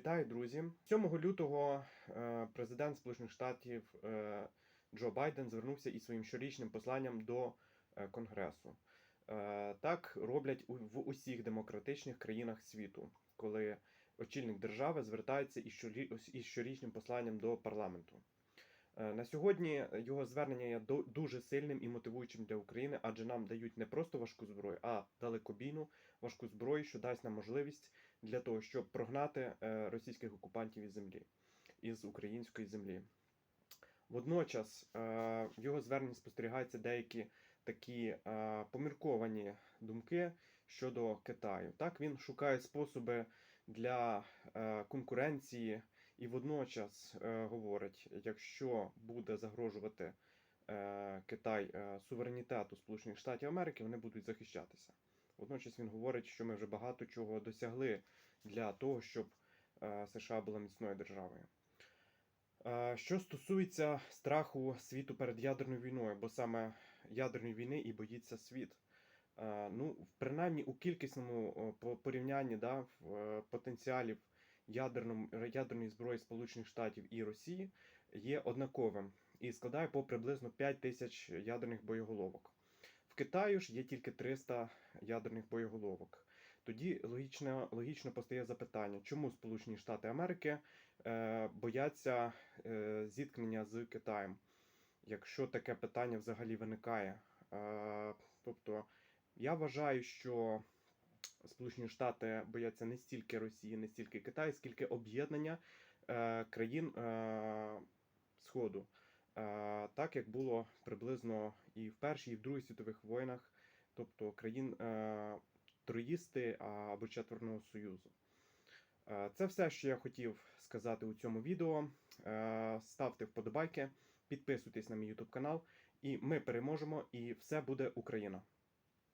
Вітаю, друзі! 7 лютого е, президент Сполучених Штатів е, Джо Байден звернувся із своїм щорічним посланням до е, Конгресу. Так роблять в усіх демократичних країнах світу, коли очільник держави звертається із щорічним посланням до парламенту. Е, На сьогодні його звернення є дуже сильним і мотивуючим для України, адже нам дають не просто важку зброю, а далекобійну важку зброю, що дасть нам можливість для того, щоб прогнати е, російських окупантів із землі, із української землі. Водночас е, в його зверненні спостерігаються деякі такі помірковані думки щодо Китаю. Так, він шукає способи для конкуренції і водночас е, говорить, якщо буде загрожувати е, Китай е, суверенітету Сполучених Штатів Америки, вони будуть захищатися. Водночас він говорить, що ми вже багато чого досягли для того, щоб США була міцною державою. Що стосується страху світу перед ядерною війною, бо саме ядерної війни і боїться світ. Ну, принаймні у кількісному порівнянні да, потенціалів ядерної зброї Сполучених Штатів і Росії є однаковим і складає по приблизно 5 тисяч ядерних боєголовок. В Китаю ж є тільки 300 ядерних боєголовок. Тоді логічно, логічно постає запитання, чому Сполучені Штати Америки е, бояться е, зіткнення з Китаєм, якщо таке питання взагалі виникає. Е, тобто, я вважаю, що Сполучені Штати бояться не стільки Росії, не стільки Китаю, скільки об'єднання е, країн е, Сходу. Е, так як було приблизно і в Першій, і в Другій світових війнах, тобто країн е, Троїсти або Четверного Союзу. Е, Це все, що я хотів сказати у цьому відео. Е, Ставте вподобайки, підписуйтесь на мій YouTube канал, і ми переможемо, і все буде Україна.